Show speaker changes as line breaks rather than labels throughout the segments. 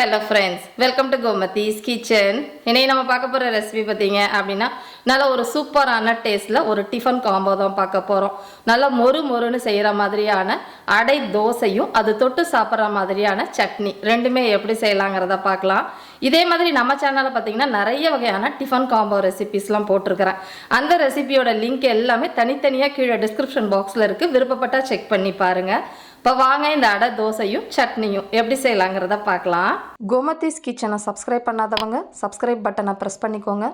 Hello friends welcome to Gomathi's kitchen இன்னைக்கு நம்ம பார்க்க போகிற ரெசிபி பார்த்தீங்க அப்படின்னா நல்ல ஒரு சூப்பரான டேஸ்ட்டில் ஒரு டிஃபன் காம்போ தான் பார்க்க போகிறோம் நல்லா மொறு மொறுன்னு செய்கிற மாதிரியான அடை தோசையும் அது தொட்டு சாப்பிட்ற மாதிரியான சட்னி. ரெண்டுமே எப்படி செய்யலாங்கிறத பார்க்கலாம். இதே மாதிரி நம்ம சேனலில் பார்த்தீங்கன்னா நிறைய வகையான டிஃபன் காம்போ ரெசிபிஸ்லாம் போட்டிருக்கிறேன். அந்த ரெசிபியோட லிங்க் எல்லாமே தனித்தனியாக கீழே டிஸ்கிரிப்ஷன் பாக்ஸில் இருக்குது விருப்பப்பட்டால் செக் பண்ணி பாருங்கள் இப்போ வாங்க இந்த அடை தோசையும் சட்னியும். எப்படி செய்யலாங்கிறத பார்க்கலாம். கோமதிஸ் கிச்சனை சப்ஸ்கிரைப் பண்ணாதவங்க சப்ஸ்கிரைப் பட்டனை ப்ரெஸ் பண்ணிக்கோங்க.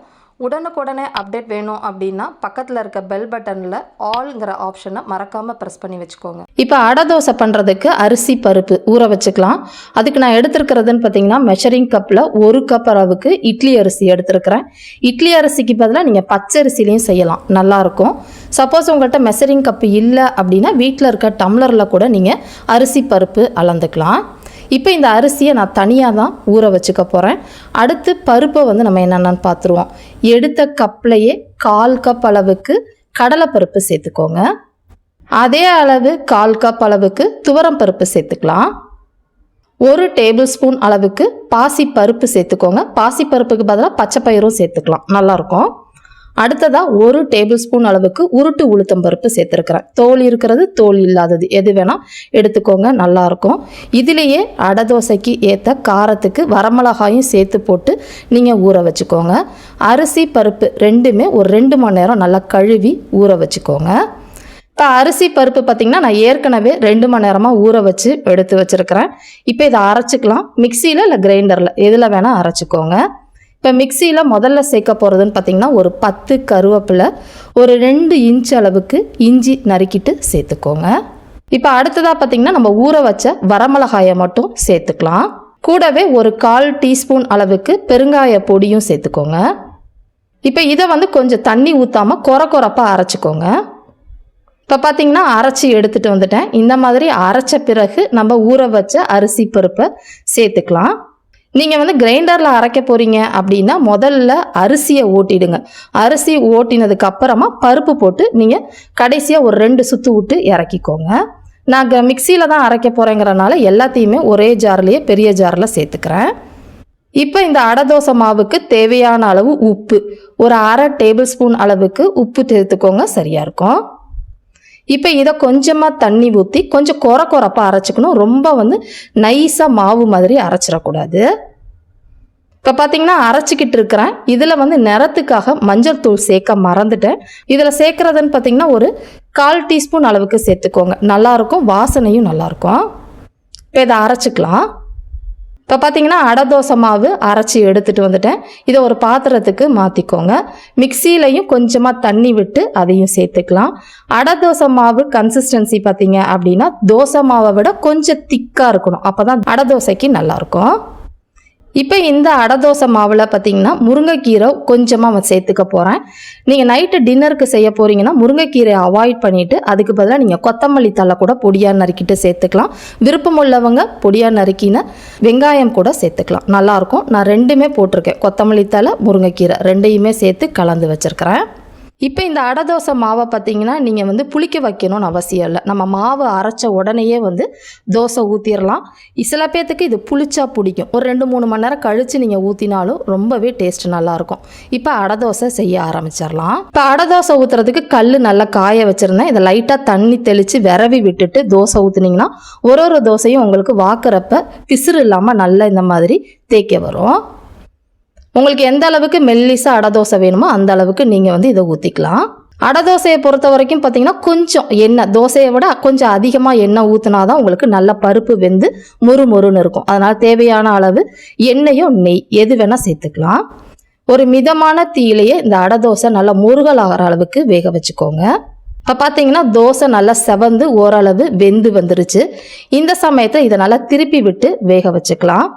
உடனுக்குடனே அப்டேட் வேணும் அப்படின்னா பக்கத்தில் இருக்க பெல் பட்டனில் ஆல்ங்கிற ஆப்ஷனை மறக்காமல் ப்ரெஸ் பண்ணி வச்சுக்கோங்க. இப்போ அடை தோசை பண்ணுறதுக்கு அரிசி பருப்பு ஊற வச்சுக்கலாம். அதுக்கு நான் எடுத்துருக்கிறதுன்னு பார்த்தீங்கன்னா மெஷரிங் கப்பில் ஒரு கப் அளவுக்கு இட்லி அரிசி எடுத்துருக்கிறேன். இட்லி அரிசிக்கு பதிலாக நீங்கள் பச்சரிசிலையும் செய்யலாம். நல்லாயிருக்கும் சப்போஸ் உங்கள்கிட்ட மெஷரிங் கப்பு இல்லை அப்படின்னா வீட்டில் இருக்க டம்ளரில் கூட நீங்கள் அரிசி பருப்பு அளந்துக்கலாம். இப்போ இந்த அரிசியை நான் தனியாக தான் ஊற வச்சுக்க போகிறேன் அடுத்து பருப்பை வந்து நம்ம என்னென்னு பார்த்துருவோம் எடுத்த கப்லையே கால் கப் அளவுக்கு கடலைப்பருப்பு சேர்த்துக்கோங்க. அதே அளவு கால் கப் அளவுக்கு துவரம் பருப்பு சேர்த்துக்கலாம். ஒரு டேபிள் ஸ்பூன் அளவுக்கு பாசி பருப்பு சேர்த்துக்கோங்க. பாசி பருப்புக்கு பதிலாக பச்சை பயிரும் சேர்த்துக்கலாம் நல்லாயிருக்கும் அடுத்ததாக ஒரு டேபிள் ஸ்பூன் அளவுக்கு உருட்டு உளுத்தம் பருப்பு சேர்த்துருக்கிறேன். தோல் இருக்கிறது தோல் இல்லாதது. எது வேணால் எடுத்துக்கோங்க நல்லாயிருக்கும் இதுலேயே அடை தோசைக்கு ஏற்ற காரத்துக்கு வரமிளகாயும் சேர்த்து போட்டு நீங்கள் ஊற வச்சுக்கோங்க. அரிசி பருப்பு ரெண்டுமே ஒரு ரெண்டு மணி நேரம் நல்லா கழுவி ஊற வச்சுக்கோங்க. இப்போ அரிசி பருப்பு பார்த்திங்கன்னா நான் ஏற்கனவே ரெண்டு மணி நேரமாக ஊற வச்சு எடுத்து வச்சுருக்கிறேன். இப்போ இதை அரைச்சிக்கலாம். மிக்சியில் இல்லை கிரைண்டரில். எதில் வேணால் அரைச்சிக்கோங்க. இப்போ மிக்சியில் முதல்ல சேர்க்க போகிறதுன்னு பார்த்தீங்கன்னா ஒரு பத்து கருவேப்பிலை ஒரு ரெண்டு இன்ச் அளவுக்கு இஞ்சி நறுக்கிட்டு சேர்த்துக்கோங்க. இப்போ அடுத்ததாக பார்த்தீங்கன்னா நம்ம ஊற வச்ச வரமிளகாயை மட்டும் சேர்த்துக்கலாம். கூடவே ஒரு கால் டீஸ்பூன் அளவுக்கு பெருங்காய பொடியும் சேர்த்துக்கோங்க. இப்போ இதை வந்து கொஞ்சம் தண்ணி ஊற்றாமல் குறை குறைப்பாக அரைச்சிக்கோங்க. இப்போ பார்த்தீங்கன்னா அரைச்சி எடுத்துகிட்டு வந்துட்டேன். இந்த மாதிரி அரைச்ச பிறகு நம்ம ஊற வச்ச அரிசி பருப்பை சேர்த்துக்கலாம். நீங்கள் வந்து கிரைண்டரில் அரைக்க போகிறீங்க அப்படின்னா முதல்ல அரிசியை ஓட்டிடுங்க. அரிசி ஓட்டினதுக்கு அப்புறமா பருப்பு போட்டு நீங்கள் கடைசியாக ஒரு ரெண்டு சுற்று விட்டு இறக்கிக்கோங்க. நான் மிக்சியில் தான் அரைக்க போகிறேங்கிறனால எல்லாத்தையுமே ஒரே ஜார்லேயே பெரிய ஜாரில் சேர்த்துக்கிறேன். இப்போ இந்த அடை தோசை மாவுக்கு தேவையான அளவு உப்பு. ஒரு அரை டேபிள் ஸ்பூன் அளவுக்கு உப்பு சேர்த்துக்கோங்க சரியாக இருக்கும். இப்போ இதை கொஞ்சமாக தண்ணி ஊற்றி கொஞ்சம் குறை குறப்பாக அரைச்சிக்கணும். ரொம்ப வந்து நைஸாக மாவு மாதிரி அரைச்சிடக்கூடாது. இப்போ பார்த்தீங்கன்னா அரைச்சிக்கிட்டு இருக்கிறேன். இதில் வந்து நிறத்துக்காக மஞ்சள் தூள் சேர்க்க மறந்துட்டேன். இதில் சேர்க்குறதுன்னு பார்த்தீங்கன்னா ஒரு கால் டீஸ்பூன் அளவுக்கு சேர்த்துக்கோங்க. நல்லாயிருக்கும் வாசனையும் நல்லாயிருக்கும் இப்போ இதை அரைச்சிக்கலாம். இப்போ பார்த்தீங்கன்னா அடை தோசை மாவு அரைச்சி எடுத்துகிட்டு வந்துட்டேன். இதை ஒரு பாத்திரத்துக்கு மாற்றிக்கோங்க மிக்சியிலையும் கொஞ்சமாக தண்ணி விட்டு அதையும் சேர்த்துக்கலாம். அடை தோசை மாவு கன்சிஸ்டன்சி பார்த்தீங்க அப்படின்னா தோசை மாவை விட கொஞ்சம் திக்காக இருக்கணும். அப்போ தான் அடை தோசைக்கு நல்லாயிருக்கும் இப்போ இந்த அடை தோசை மாவில் பார்த்தீங்கன்னா முருங்கைக்கீரை கொஞ்சமாக சேர்த்துக்க போகிறேன் நீங்கள் நைட்டு டின்னருக்கு செய்ய போகிறீங்கன்னா முருங்கைக்கீரையை அவாய்ட் பண்ணிவிட்டு அதுக்கு பதிலாக நீங்கள் கொத்தமல்லி தலை கூட பொடியாக நறுக்கிட்டு சேர்த்துக்கலாம். விருப்பம் உள்ளவங்க பொடியாக நறுக்கின வெங்காயம் கூட சேர்த்துக்கலாம். நல்லாயிருக்கும் நான் ரெண்டுமே போட்டிருக்கேன். கொத்தமல்லி தலை முருங்கைக்கீரை ரெண்டையுமே சேர்த்து கலந்து வச்சுருக்கிறேன். இப்போ இந்த அடை தோசை மாவை பார்த்தீங்கன்னா நீங்கள் வந்து புளிக்க வைக்கணும்னு அவசியம் இல்லை. நம்ம மாவு அரைச்ச உடனேயே வந்து தோசை ஊற்றிடலாம் சில பேர்த்துக்கு இது புளிச்சா பிடிக்கும். ஒரு ரெண்டு மூணு மணி நேரம் கழித்து நீங்கள் ஊற்றினாலும் ரொம்பவே டேஸ்ட் நல்லாயிருக்கும். இப்போ அடை தோசை செய்ய ஆரம்பிச்சிடலாம். இப்போ அடை தோசை ஊற்றுறதுக்கு கல் நல்லா காய வச்சுருந்தேன் இதை லைட்டாக தண்ணி தெளித்து விரவி விட்டுட்டு தோசை ஊற்றுனீங்கன்னா ஒரு ஒரு தோசையும் உங்களுக்கு வாக்குறப்ப பிசுறு இல்லாமல் நல்லா இந்த மாதிரி தேய்க்க வரும். உங்களுக்கு எந்த அளவுக்கு மெல்லிசா அடை தோசை வேணுமோ அந்த அளவுக்கு நீங்கள் வந்து இதை ஊற்றிக்கலாம் அடை தோசையை பொறுத்த வரைக்கும் பார்த்தீங்கன்னா கொஞ்சம் எண்ணெய் தோசையை விட கொஞ்சம் அதிகமாக எண்ணெய் ஊற்றினா தான் உங்களுக்கு நல்ல பருப்பு வெந்து மொறு மொறுன்னு இருக்கும். அதனால் தேவையான அளவு எண்ணெயும் நெய் எது வேணால் சேர்த்துக்கலாம். ஒரு மிதமான தீயிலேயே இந்த அடை தோசை நல்லா முருகலாகிற அளவுக்கு வேக வச்சுக்கோங்க. இப்போ பார்த்தீங்கன்னா தோசை நல்லா செவந்து ஓரளவு வெந்து வந்துருச்சு. இந்த சமயத்தை இதை நல்லா திருப்பி விட்டு வேக வச்சுக்கலாம்.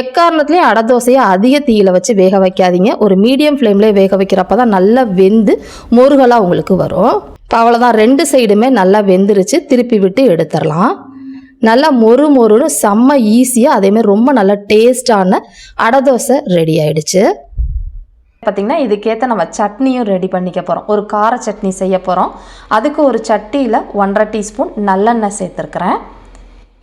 எக்காரணத்துலேயும் அடை தோசையை அதிக தீயில வச்சு வேக வைக்காதீங்க. ஒரு மீடியம் ஃப்ளேம்லேயே வேக வைக்கிறப்ப தான் நல்லா வெந்து முருகலாக உங்களுக்கு வரும். இப்போ அவ்வளோதான் ரெண்டு சைடுமே நல்லா வெந்துருச்சு. திருப்பி விட்டு எடுத்துடலாம். நல்லா மொறு மொறுன்னு செம்ம ஈஸியாக அதேமாதிரி ரொம்ப நல்லா டேஸ்டான அடை தோசை ரெடி ஆயிடுச்சு. பார்த்திங்கன்னா இதுக்கேற்ற நம்ம சட்னியும் ரெடி பண்ணிக்க போகிறோம் ஒரு கார சட்னி செய்ய போகிறோம் அதுக்கு ஒரு சட்டியில் ஒன்றரை டீஸ்பூன் நல்லெண்ணெய் சேர்த்துருக்குறேன்.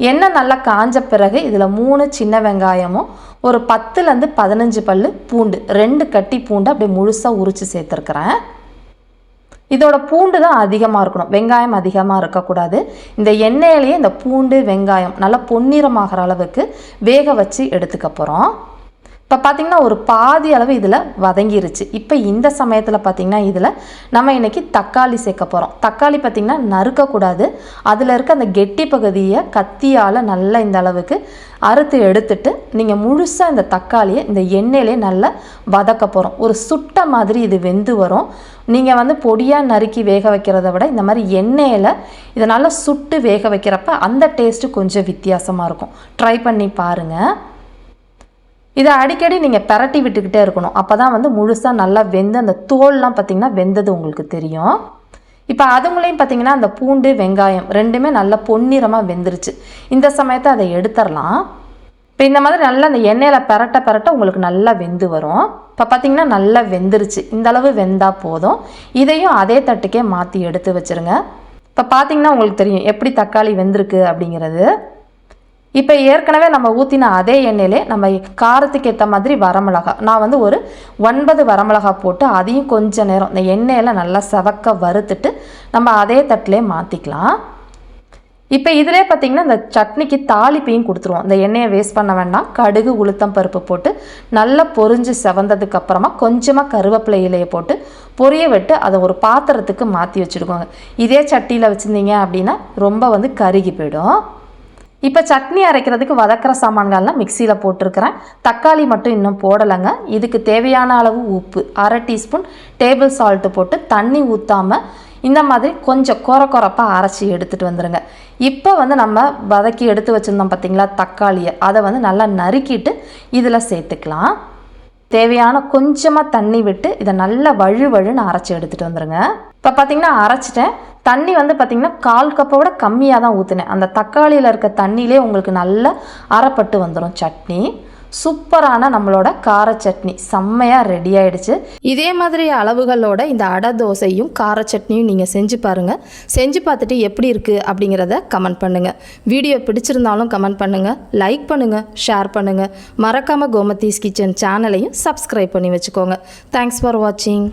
எண்ணெய் நல்லா காஞ்ச பிறகு இதில் மூணு சின்ன வெங்காயமும் ஒரு பத்துலேருந்து பதினஞ்சு பல் பூண்டு ரெண்டு கட்டி பூண்டு அப்படியே முழுசாக உரித்து சேர்த்துருக்குறேன். இதோட பூண்டு தான் அதிகமாக இருக்கணும். வெங்காயம் அதிகமாக இருக்கக்கூடாது இந்த எண்ணெயிலேயே இந்த பூண்டு வெங்காயம் நல்லா பொன்னிறமாகிற அளவுக்கு வேக வச்சு எடுத்துக்க போகிறோம் இப்போ பார்த்திங்கன்னா ஒரு பாதி அளவு இதில் வதங்கிருச்சு. இப்போ இந்த சமயத்தில் பார்த்திங்கன்னா இதில் நம்ம இன்றைக்கி தக்காளி சேர்க்க போகிறோம் தக்காளி பார்த்திங்கன்னா நறுக்கக்கூடாது அதில் இருக்க அந்த கெட்டி பகுதியை கத்தியால் நல்லா இந்த அளவுக்கு அறுத்து எடுத்துட்டு நீங்கள் முழுசாக இந்த தக்காளியை இந்த எண்ணெயிலே நல்லா வதக்க போகிறோம் ஒரு சுட்ட மாதிரி இது வெந்து வரும். நீங்கள் வந்து பொடியாக நறுக்கி வேக வைக்கிறத விட இந்த மாதிரி எண்ணெயில் இதை நல்லா சுட்டு வேக வைக்கிறப்ப அந்த டேஸ்ட்டு கொஞ்சம் வித்தியாசமாக இருக்கும். ட்ரை பண்ணி பாருங்கள் இதை அடிக்கடி நீங்கள் பிரட்டி விட்டுக்கிட்டே இருக்கணும். அப்போ தான் வந்து முழுசாக நல்லா வெந்து அந்த தோல்லாம் பார்த்திங்கன்னா வெந்தது உங்களுக்கு தெரியும். இப்போ அதுங்களையும் பார்த்தீங்கன்னா அந்த பூண்டு வெங்காயம் ரெண்டுமே நல்லா பொன்னிறமாக வெந்துருச்சு. இந்த சமயத்தை அதை எடுத்துடலாம். இப்போ இந்த மாதிரி நல்லா அந்த எண்ணெயில் பரட்ட பரட்ட உங்களுக்கு நல்லா வெந்து வரும். இப்போ பார்த்தீங்கன்னா நல்லா வெந்துருச்சு. இந்த அளவு வெந்தால் போதும். இதையும் அதே தட்டுக்கே மாற்றி எடுத்து வச்சுருங்க. இப்போ பார்த்தீங்கன்னா உங்களுக்கு தெரியும் எப்படி தக்காளி வெந்திருக்கு அப்படிங்கிறது. இப்போ ஏற்கனவே நம்ம ஊற்றின அதே எண்ணெயிலே நம்ம காரத்துக்கு ஏற்ற மாதிரி வரமிளகா. நான் வந்து ஒரு ஒன்பது வரமிளகா போட்டு அதையும் கொஞ்ச நேரம் இந்த எண்ணெயில் நல்லா செவக்க வறுத்துட்டு நம்ம அதே தட்டிலே மாற்றிக்கலாம் இப்போ இதிலே பார்த்தீங்கன்னா இந்த சட்னிக்கு தாளிப்பையும் கொடுத்துருவோம். இந்த எண்ணெயை வேஸ்ட் பண்ண வேண்டாம். கடுகு உளுத்தம் பருப்பு போட்டு நல்லா பொரிஞ்சு செவந்ததுக்கப்புறமா கொஞ்சமாக கருவேப்பிலை இலையை போட்டு பொரிய விட்டு அதை ஒரு பாத்திரத்துக்கு மாற்றி வச்சுருக்கோங்க இதே சட்டியில் வச்சுருந்தீங்க அப்படின்னா ரொம்ப வந்து கருகி போயிடும். இப்போ சட்னி அரைக்கிறதுக்கு வதக்கிற சாமான்கள்லாம் மிக்சியில் போட்டிருக்கிறேன். தக்காளி மட்டும் இன்னும் போடலைங்க. இதுக்கு தேவையான அளவு உப்பு அரை டீஸ்பூன் டேபிள் சால்ட்டு போட்டு தண்ணி ஊற்றாமல் இந்த மாதிரி கொஞ்சம் குற குறப்பாக அரைச்சி எடுத்துகிட்டு வந்துடுங்க இப்போ வந்து நம்ம வதக்கி எடுத்து வச்சுருந்தோம் பார்த்தீங்களா தக்காளியை. அதை வந்து நல்லா நறுக்கிட்டு இதில் சேர்த்துக்கலாம். தேவையான கொஞ்சமாக தண்ணி விட்டு இதை நல்லா வழு வழுன்னு அரைச்சி எடுத்துகிட்டு வந்துடுங்க இப்போ பார்த்தீங்கன்னா அரைச்சிட்டேன். தண்ணி வந்து பார்த்திங்கன்னா கால் கப்பை விட கம்மியாக தான் ஊற்றினேன் அந்த தக்காளியில் இருக்க தண்ணியிலே உங்களுக்கு நல்லா அரைப்பட்டு வந்துடும் சட்னி. சூப்பரான நம்மளோட கார சட்னி. செம்மையாக ரெடி ஆயிடுச்சு. இதே மாதிரி அளவுகளோட இந்த அடை தோசையும் கார சட்னியும் நீங்கள் செஞ்சு பாருங்கள் செஞ்சு பார்த்துட்டு எப்படி இருக்குது அப்படிங்கிறத கமெண்ட் பண்ணுங்கள் வீடியோ பிடிச்சிருந்தாலும் கமெண்ட் பண்ணுங்கள் லைக் பண்ணுங்கள் ஷேர் பண்ணுங்கள் மறக்காமல் கோமதீஸ் கிச்சன் சேனலையும் சப்ஸ்கிரைப் பண்ணி வச்சுக்கோங்க. தேங்க்ஸ் ஃபார் வாட்சிங்